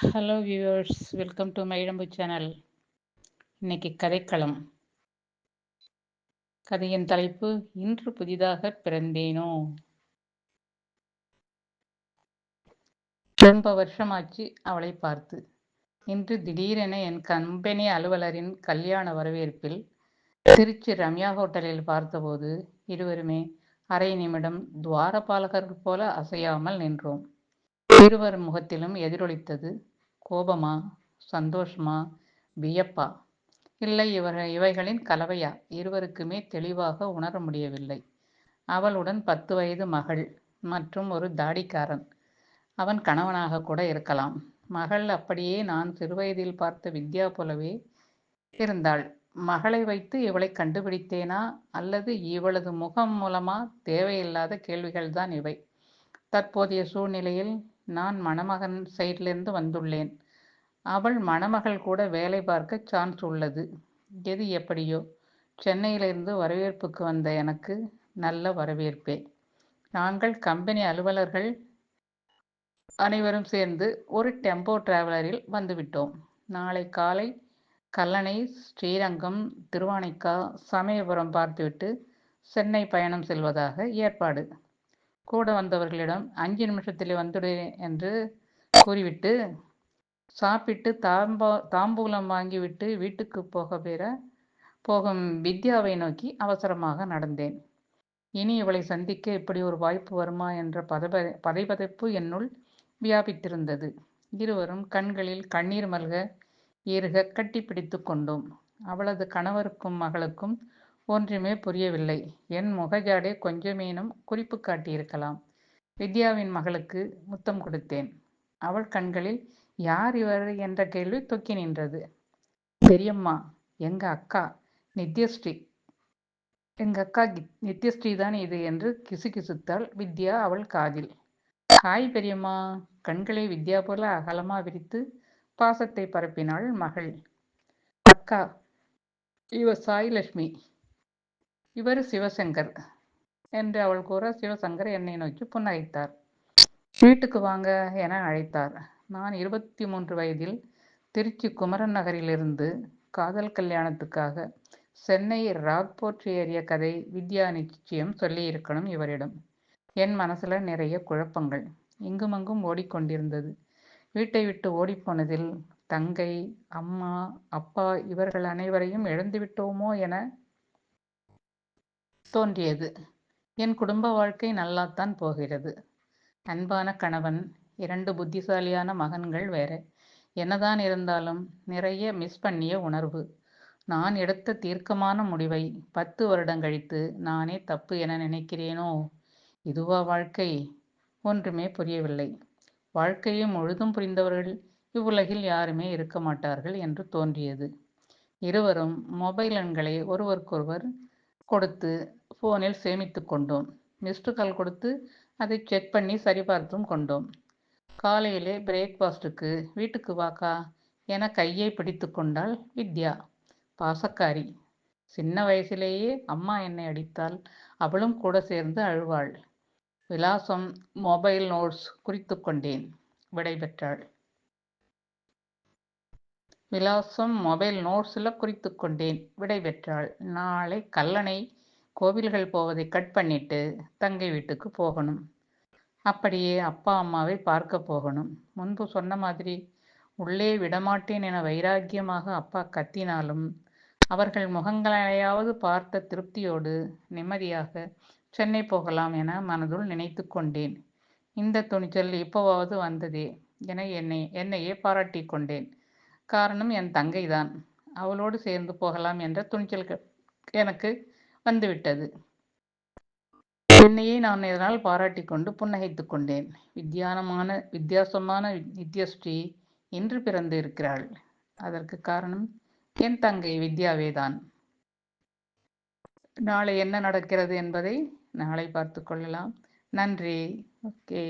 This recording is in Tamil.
ஹலோ வியூவர்ஸ் வெல்கம் டு மயிழம்பு சேனல் இன்னைக்கு கதைக்களம். கதையின் தலைப்பு இன்று புதிதாக பிறந்தேனோ? ரொம்ப வருஷமாச்சு அவளை பார்த்து. இன்று திடீரென என் கம்பெனி அலுவலரின் கல்யாண வரவேற்பில் திருச்சி ரம்யா ஹோட்டலில் பார்த்தபோது இருவருமே அரை நிமிடம் துவாரபாலகர்கள் போல அசையாமல் நின்றோம். இருவர் முகத்திலும் எதிரொலித்தது. கோபமா? சந்தோஷமா? வியப்பா? இல்லை இவர் இவைகளின் கலவையா? இருவருக்குமே தெளிவாக உணர முடியவில்லை. அவளுடன் பத்து வயது மகள் மற்றும் ஒரு தாடிக்காரன். அவன் கணவனாக கூட இருக்கலாம். மகள் அப்படியே நான் சிறுவயதில் பார்த்த வித்யா போலவே இருந்தாள். மகளை வைத்து இவளை கண்டுபிடித்தேனா? அல்லது இவளது முகம் மூலமா தேவையில்லாத கேள்விகள்தான் இவை. தற்போதைய சூழ்நிலையில் நான் மணமகன் சைட்லேருந்து வந்துள்ளேன். அவள் மணமகள் கூட வேலை பார்க்க சான்ஸ் உள்ளது. எது எப்படியோ சென்னையிலிருந்து வரவேற்புக்கு வந்த எனக்கு நல்ல வரவேற்பே. நாங்கள் கம்பெனி அலுவலர்கள் அனைவரும் சேர்ந்து ஒரு டெம்போ டிராவலரில் வந்துவிட்டோம். நாளை காலை கல்லணை ஸ்ரீரங்கம் திருவானைக்கா சமயபுரம் பார்த்துவிட்டு சென்னை பயணம் செல்வதாக ஏற்பாடு. கூட வந்தவர்களிடம் அஞ்சு நிமிஷத்தில் வந்துடுவேன் என்று கூறிவிட்டு சாப்பிட்டு தாம்பா தாம்பூலம் வாங்கிவிட்டு வீட்டுக்கு போக பெற போகும் வித்யாவை நோக்கி அவசரமாக நடந்தேன். இனி இவளை சந்திக்க இப்படி ஒரு வாய்ப்பு வருமா? என்ற பதப பதைபதைப்பு என்னுள் வியாபித்திருந்தது. இருவரும் கண்களில் கண்ணீர் மல்க ஏறுக கட்டி பிடித்து கொண்டோம். அவளது கணவருக்கும் மகளுக்கும் ஒன்றுமே புரியவில்லை. என் முகஜாடை கொஞ்சமேனும் குறிப்பு காட்டியிருக்கலாம். வித்யாவின் மகளுக்கு முத்தம் கொடுத்தேன். அவள் கண்களில் யார் இவர் என்ற கேள்வி தொக்கி நின்றது. பெரியம்மா எங்க அக்கா நித்யஸ்ரீ. எங்க அக்கா நித்யஸ்ரீ தான் இது என்று கிசுகிசுத்தாள் வித்யா அவள் காதில். ஹாய் பெரியம்மா. கண்களை வித்யா போல அகலமா விரித்து பாசத்தை பரப்பினாள் மகள். அக்கா இவ சாய்லட்சுமி இவர் சிவசங்கர் என்று அவள் கூற சிவசங்கர் என்னை நோக்கி புன்னகைத்தார். வீட்டுக்கு வாங்க என அழைத்தார். நான் இருபத்தி மூன்று வயதில் திருச்சி குமரன் நகரிலிருந்து காதல் கல்யாணத்துக்காக சென்னை ராக்போர்ட் ஏறிய கதை வித்யா நிச்சயம் சொல்லியிருக்கணும் இவரிடம். என் மனசுல நிறைய குழப்பங்கள். இங்குமங்கும் ஓடிக்கொண்டிருந்தது. வீட்டை விட்டு ஓடிப்போனதில் தங்கை அம்மா அப்பா இவர்கள் அனைவரையும் இழந்துவிட்டோமோ என தோன்றியது. என் குடும்ப வாழ்க்கை நல்லாத்தான் போகிறது. அன்பான கணவன் இரண்டு புத்திசாலியான மகன்கள் வேற. என்னதான் இருந்தாலும் நிறைய மிஸ் பண்ணிய உணர்வு. நான் எடுத்த தீர்க்கமான முடிவை பத்து வருடம் கழித்து நானே தப்பு என நினைக்கிறேனோ? இதுவா வாழ்க்கை? ஒன்றுமே புரியவில்லை. வாழ்க்கையை முழுதும் புரிந்தவர்கள் இவ்வுலகில் யாருமே இருக்க மாட்டார்கள் என்று தோன்றியது. இருவரும் மொபைல் எண்களை ஒருவருக்கொருவர் கொடுத்து ஃபோனில் சேமித்து கொண்டோம். மிஸ்டு கால் கொடுத்து அதை செக் பண்ணி சரிபார்த்தும் கொண்டோம். காலையிலே பிரேக்ஃபாஸ்ட்டுக்கு வீட்டுக்கு வாக்கா என கையை பிடித்து கொண்டாள் வித்யா. பாசக்காரி. சின்ன வயசிலேயே அம்மா என்னை அடித்தால் அவளும் கூட சேர்ந்து அழுவாள். விலாசம் மொபைல் நோட்ஸ் குறித்து கொண்டேன். விடைபெற்றாள் விலாசம் மொபைல் நோட்ஸில் குறித்து கொண்டேன். விடைபெற்றாள் நாளை கல்லணை கோவில்கள் போவதை கட் பண்ணிட்டு தங்கை வீட்டுக்கு போகணும். அப்படியே அப்பா அம்மாவை பார்க்க போகணும். முன்பு சொன்ன மாதிரி உள்ளே விடமாட்டேன் என வைராக்கியமாக அப்பா கத்தினாலும் அவர்கள் முகங்களையாவது பார்த்த திருப்தியோடு நிம்மதியாக சென்னை போகலாம் என மனதுள் நினைத்து கொண்டேன். இந்த துணிச்சல் இப்போவாவது வந்ததே என என்னை என்னையே பாராட்டி கொண்டேன். காரணம் என் தங்கை தான் அவளோடு சேர்ந்து போகலாம் என்ற துணிச்சல் எனக்கு வந்துவிட்டது. என்னையே நான் இதனால் பாராட்டி கொண்டு புன்னகைத்து கொண்டேன். வித்தியானமான வித்தியாசமான நித்யஸ்ரீ இன்று பிறந்து இருக்கிறாள். அதற்கு காரணம் என் தங்கை வித்யாவே தான் நாளை என்ன நடக்கிறது என்பதை நாளை பார்த்து கொள்ளலாம். நன்றி. ஓகே.